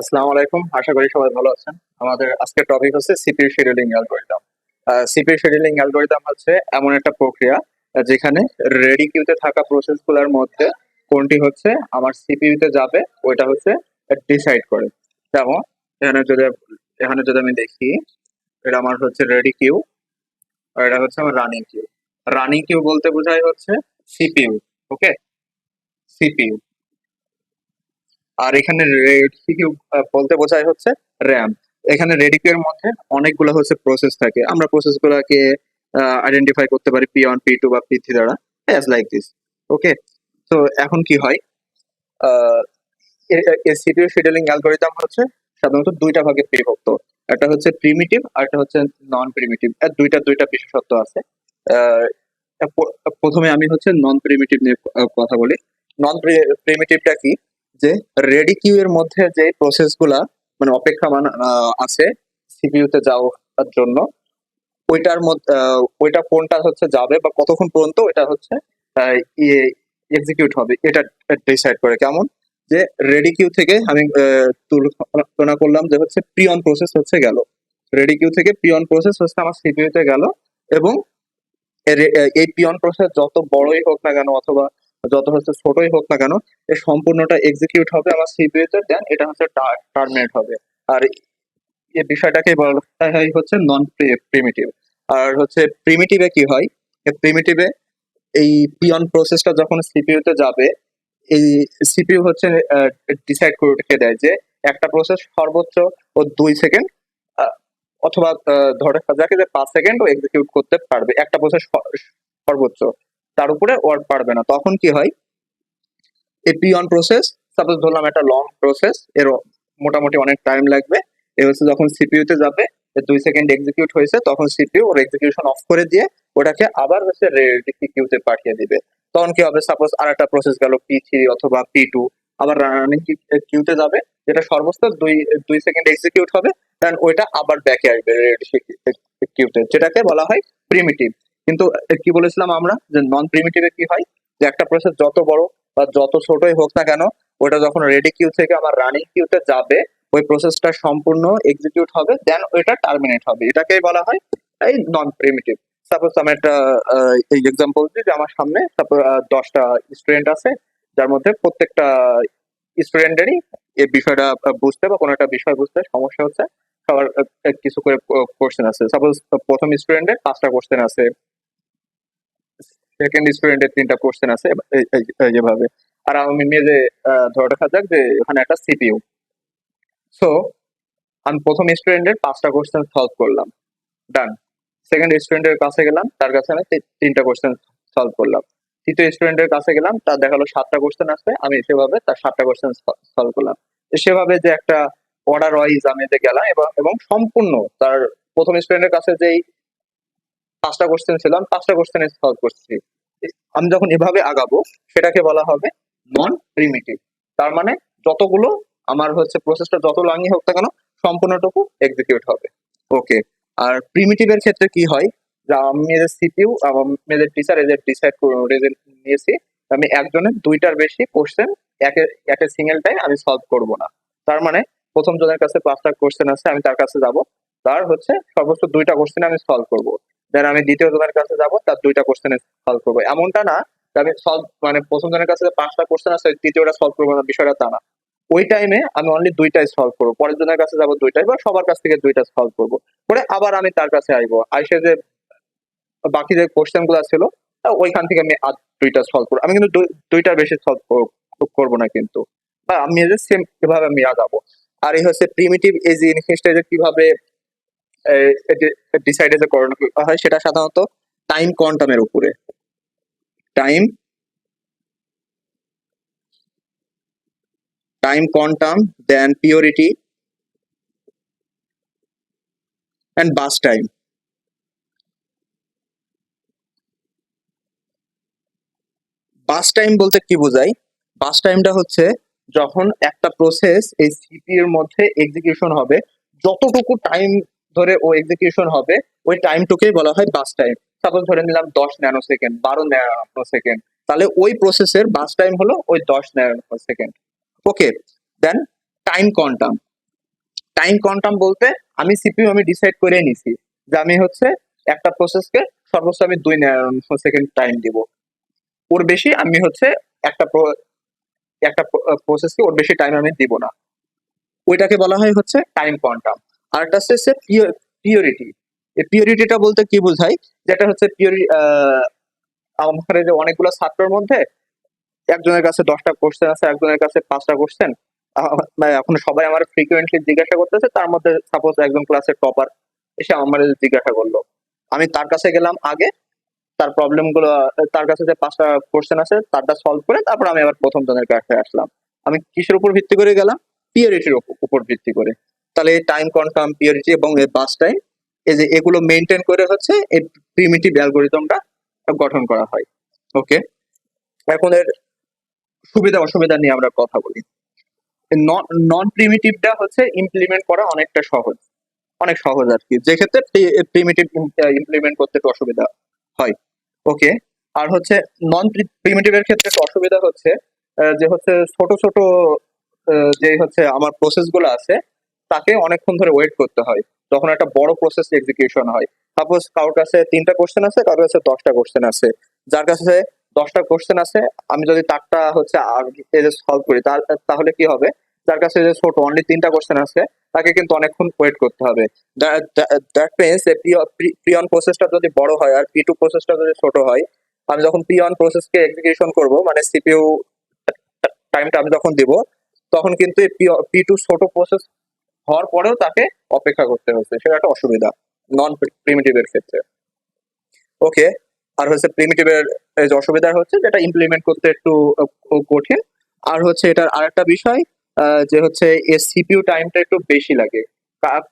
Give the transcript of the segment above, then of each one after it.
আসসালামু আলাইকুম। আশা করি সবাই ভালো আছেন। আমাদের আজকের টপিক হচ্ছে CPU scheduling algorithm CPU scheduling algorithm হচ্ছে এমন একটা প্রক্রিয়া যেখানে রেডি কিউতে থাকা প্রসেসগুলোর মধ্যে কোনটি হচ্ছে আমার সিপিইউতে যাবে, ওইটা হচ্ছে ডিসাইড করে। যেমন, এখানে যদি এখানে যদি আমি দেখি, এটা আমার হচ্ছে রেডি কিউ আর এটা হচ্ছে আমার রানিং কিউ রানিং কিউ বলতে বোঝায় হচ্ছে সিপিইউ ওকে সিপিইউ আর এখানে রেডি বলতে বোঝায় হচ্ছে র্যাম। এখানে রেডি কিউ এর মধ্যে অনেকগুলো হচ্ছে প্রসেস থাকে। আমরা প্রসেস গুলাকে আইডেন্টিফাই করতে পারি পি ওয়ান পি টু বা পি থ্রি দ্বারা। অ্যাজ লাইক দিস ওকে তো এখন কি হয়? সিপিইউ শিডিউলিং অ্যালগরিদম হচ্ছে সাধারণত দুইটা ভাগে বিভক্ত। একটা হচ্ছে প্রিমিটিভ আর একটা হচ্ছে নন প্রিমিটিভ এর দুইটা দুইটা বিশেষত্ব আছে। প্রথমে আমি হচ্ছে নন প্রিমিটিভ নিয়ে কথা বলি। নন প্রিমিটিভটা কি? যে রেডি কিউ এর মধ্যে যে প্রসেসগুলা মানে অপেক্ষামান আছে সিপিইউ তে যাওয়ার জন্য, ওইটার মধ্যে ওইটা কোনটা হচ্ছে যাবে বা কতক্ষণ পর্যন্ত ওইটা হচ্ছে এক্সিকিউট হবে, এটা ডিসাইড করে। কেমন? যে রেডি কিউ থেকে আমি তুলনা করলাম যে হচ্ছে প্রিয়ন প্রসেস হচ্ছে গেল। রেডি কিউ থেকে পিয়ন প্রসেস হচ্ছে আমার সিপিইউ তে গেল এবং এই পিয়ন প্রসেস যত বড়ই হোক না কেন অথবা যত হচ্ছে ছোটই হোক না কেন এর সম্পূর্ণটা এক্সিকিউট হবে আমার সিপিইউ তে দেন এটা হচ্ছে টার্মিনেট হবে। আর এই বিষয়টাকে বলা হয় হচ্ছে নন প্রিমিটিভ আর হচ্ছে প্রিমিটিভে কি হয়? প্রিমিটিভে এই পিয়ন প্রসেসটা যখন সিপিইউ তে যাবে, এই সিপিইউ হচ্ছে ডিসাইড করে দেয় যে একটা প্রসেস সর্বোচ্চ ও দুই সেকেন্ড অথবা ধরে যাকে যে পাঁচ সেকেন্ড ও এক্সিকিউট করতে পারবে। একটা প্রসেস সর্বোচ্চ। তার উপরে ওয়ার্ড পারবে না। তখন কি হয়? এই পিয়ন প্রসেস সাপোজ ধরলাম একটা লং প্রসেস এর মোটামুটি অনেক টাইম লাগবে। এ হচ্ছে যখন সিপিইউ তে যাবে দুই সেকেন্ড এক্সিকিউট হয়েছে, তখন সিপিইউ ওর এক্সিকিউশন অফ করে দিয়ে ওটাকে আবার হচ্ছে রেডি কিউতে পাঠিয়ে দিবে। তখন কি হবে? সাপোজ আর একটা প্রসেস গেল পি থ্রি অথবা পি টু আবার রানিং কিউতে যাবে, যেটা সর্বোচ্চ দুই দুই সেকেন্ড এক্সিকিউট হবে দেন ওইটা আবার ব্যাকে আসবে রেডি কিউতে যেটাকে বলা হয় প্রিমিটিভ কিন্তু কি বলেছিলাম আমরা? যে নন প্রিমিটিভে কি হয়? যে একটা প্রসেস যত বড় বা যত ছোটই হোক না কেন ওটা যখন রেডি কিউ থেকে আমার রানিং কিউতে যাবে, ওই প্রসেসটা সম্পূর্ণ এক্সিকিউট হবে দেন ওইটা টার্মিনেট হবে। এটাকেই বলা হয় এই নন প্রিমিটিভ সাপোজ আমি একটা এই এক্সাম্পল দিই যে আমার সামনে দশটা স্টুডেন্ট আছে, যার মধ্যে প্রত্যেকটা স্টুডেন্টেরই এই বিষয়টা বুঝতে বা কোনো একটা বিষয় বুঝতে সমস্যা হচ্ছে, সবার কিছু করে কোশ্চেন আছে। সাপোজ প্রথম স্টুডেন্টের পাঁচটা কোশ্চেন আছে। সেকেন্ড স্টুডেন্টের তিনটা কোশ্চেন আছে যেভাবে আর আমি মেজে ধরে রাখা যাক যে এখানে একটা সিপিইউ সো আমি প্রথম স্টুডেন্টের পাঁচটা কোশ্চেন সলভ করলাম। ডান সেকেন্ড স্টুডেন্টের কাছে গেলাম, তার কাছে আমি তিনটা কোশ্চেন সলভ করলাম। তৃতীয় স্টুডেন্টের কাছে গেলাম, তার দেখাল সাতটা কোশ্চেন আছে, আমি সেভাবে তার সাতটা কোশ্চেন সলভ করলাম। সেভাবে যে একটা অর্ডার ওয়াইজ আমি যে গেলাম এবং এবং সম্পূর্ণ তার প্রথম স্টুডেন্টের কাছে যেই পাঁচটা কোশ্চেন ছিলাম, পাঁচটা কোশ্চেন সলভ করছি। আমি যখন এভাবে আগাবো, সেটাকে বলা হবে নন প্রিমিটিভ তার মানে যতগুলো আমার হচ্ছে প্রসেসটা যত লাঙি হোক না কেন, সম্পূর্ণটুকু এক্সিকিউট হবে। ওকে আর প্রিমিটিভের ক্ষেত্রে কি হয়? যে আমি এদের সিপিইউ আমাদের টিচার এদের ডিসাইড করে নিয়েছি। আমি একজনের দুইটার বেশি কোশ্চেন একে একে সিঙ্গেল টাইম আমি সলভ করব না। তার মানে প্রথম জনের কাছে পাঁচটা কোশ্চেন আছে, আমি তার কাছে যাব। তার হচ্ছে সর্বোচ্চ দুইটা কোশ্চেন আমি সলভ করব। দেন আমি দ্বিতীয় জনের কাছে যাব, তার দুইটা কোশ্চেন সলভ করব। এমনটা না আমি সলভ মানে প্রথম জনের কাছে পাঁচটা কোশ্চেন আছে, তৃতীয়টা সলভ করব না, বিষয়টা তা না। ওই টাইমে আমি অনলি দুইটাই সলভ করব। পরের জনের কাছে যাব দুইটাই, বা সবার কাছ থেকে দুইটা সলভ করব। পরে আবার আমি তার কাছে আসব আইসে যে বাকি যে কোশ্চেনগুলো ছিল ওইখান থেকে আমি আর দুইটা সলভ করব। আমি কিন্তু দুই- দুইটার বেশি সলভ করব না কিন্তু। আমি সেম এভাবে আমি আগাবো আর এই হচ্ছে প্রিমিটিভ এই জিনিসটা কীভাবে ডিসাইডে যে করানো হয়, সেটা সাধারণত টাইম কোয়ান্টামের উপরে। Time time quantum then priority and burst time burst time বলতে কি বোঝায়? বাস টাইমটা হচ্ছে যখন একটা প্রসেস এই সিপি এর মধ্যে এক্সিকিউশন হবে, যতটুকু টাইম ধরে ও এক্সিকিউশন হবে, ওই টাইমটুকুই বলা হয় বাস টাইম সাপোজ ধরে নিলাম দশ ন্যানো সেকেন্ড বারো ন্যানো সেকেন্ড তাহলে ওই প্রসেসের বাস টাইম হলো ওই দশ nanosecond okay then time quantum time quantum বলতে আমি সিপিইউ আমি ডিসাইড করে নিছি যে আমি হচ্ছে একটা প্রসেসকে সর্বোচ্চ আমি দুই সেকেন্ড টাইম দিব। ওর বেশি আমি হচ্ছে একটা একটা প্রসেসকে ওর বেশি টাইম আমি দিব না। ওইটাকে বলা হয় হচ্ছে টাইম কোয়ান্টাম আর একটা হচ্ছে পিওরিটি এই পিওরিটিটা বলতে কি বোঝায়? যেটা হচ্ছে পিওরি আমাদের যে অনেকগুলো ছাত্রের মধ্যে একজনের কাছে দশটা কোশ্চেন আছে, একজনের কাছে পাঁচটা কোশ্চেন এখন সবাই আমার ফ্রিকুয়েন্টলি জিজ্ঞাসা করতেছে, তার মধ্যে সাপোজ একজন ক্লাসের টপার এসে আমার জিজ্ঞাসা করল। আমি তার কাছে গেলাম আগে, তার প্রবলেমগুলো, তার কাছে যে পাঁচটা কোশ্চেন আছে, তারটা সলভ করে তারপর আমি আবার প্রথম জনের কাছে আসলাম। আমি কিসের উপর ভিত্তি করে গেলাম? পিওরিটির উপর ভিত্তি করে। তাহলে টাইম কনফার্ম পিওরিটি এবং বাস টাইম এই যে এগুলো মেনটেন করে হচ্ছে এই প্রিমিটিভ অ্যালগোরিদমটা গঠন করা হয়। ওকে এখন এর সুবিধা অসুবিধা নিয়ে আমরা কথা বলি। নন প্রিমিটিভটা হচ্ছে ইমপ্লিমেন্ট করা অনেকটা সহজ। অনেক সহজ আর কি। যেক্ষেত্রে প্রিমিটিভ ইমপ্লিমেন্ট করতে একটু অসুবিধা হয়। ওকে আর হচ্ছে নন প্রিমিটিভের ক্ষেত্রে একটু অসুবিধা হচ্ছে যে হচ্ছে ছোট ছোট যে হচ্ছে আমার প্রসেসগুলো আছে তাকে অনেকক্ষণ ধরে ওয়েট করতে হয়। যখন একটা বড় প্রসেস এক্সিকিউশন হয়। সাপোজ কারোর কাছে তিনটা কোশ্চেন আছে, কারোর কাছে দশটা কোশ্চেন আছে। যার কাছে দশটা কোশ্চেন আছে, আমি যদি তারটা হচ্ছে সলভ করি তাহলে কি হবে? যার কাছে যে ছোট অনলি তিনটা কোশ্চেন আছে, তাকে কিন্তু অনেকক্ষণ ওয়েট করতে হবে। দ্যাট মিনস প্রিয়ন প্রসেসটা যদি বড় হয় আর পি টু প্রসেসটা যদি ছোট হয়, আমি যখন পি ওয়ান প্রসেসকে এক্সিকিউশন করব মানে সিপিইউ টাইমটা আমি যখন দিব, তখন কিন্তু পি টু ছোট প্রসেস হওয়ার পরেও তাকে অপেক্ষা করতে হচ্ছে। সেটা একটা অসুবিধা নন প্রিমিটিভের ক্ষেত্রে। ওকে আর হচ্ছে প্রিমিটিভের যে অসুবিধা হচ্ছে যেটা ইমপ্লিমেন্ট করতে একটু কঠিন। আর হচ্ছে এটার আরেকটা বিষয় যে হচ্ছে এর সিপিইউ টাইমটা একটু বেশি লাগে।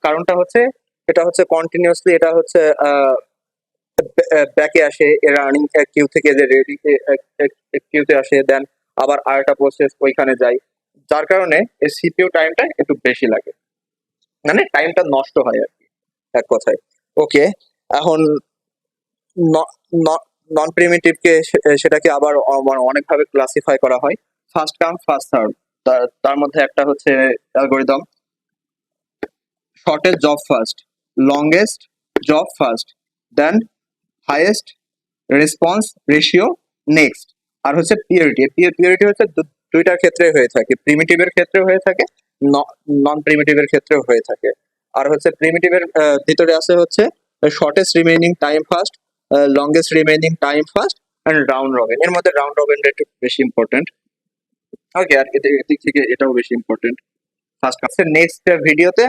কারণটা হচ্ছে, এটা হচ্ছে কন্টিনিউয়াসলি এটা হচ্ছে ব্যাকে আসে রানিং কিউ থেকে যে রেডি কিউতে আসে দেন আবার আরেকটা প্রসেস ওইখানে যায়। যার কারণে এই সিপিইউ টাইমটা একটু বেশি লাগে। মানে টাইমটা নষ্ট হয় আর কি, এক কথায়। ওকে এখন নন প্রিমিটিভকে সেটাকে আবার মানে অনেকভাবে ক্লাসিফাই করা হয়। ফার্স্ট কাম ফার্স্ট সার্ভ তার মধ্যে একটা হচ্ছে algorithm shortest job first longest job first then highest response ratio next আর হচ্ছে পিওরিটি পিওরিটি হচ্ছে দুইটার ক্ষেত্রে হয়ে থাকে প্রিমিটিভের ক্ষেত্রে হয়ে থাকে নন প্রিমিটিভের ক্ষেত্রেও হয়ে থাকে। আর হচ্ছে প্রিমিটিভের ভিতরে আছে হচ্ছে shortest remaining time first longest remaining time first and round robin এর মধ্যে রাউন্ড রবিনটা একটু বেশি ইম্পর্টেন্ট ওকে আর এদিক থেকে এটাও বেশি ইম্পর্টেন্ট ফার্স্ট কাছে নেক্সট ভিডিওতে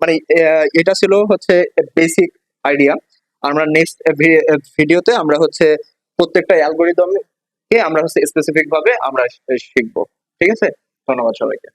মানে এটা ছিল হচ্ছে বেসিক আইডিয়া আমরা নেক্সট ভিডিওতে আমরা হচ্ছে প্রত্যেকটা অ্যালগোরিদম কে আমরা হচ্ছে স্পেসিফিক ভাবে আমরা শিখব। ঠিক আছে? ধন্যবাদ সবাইকে।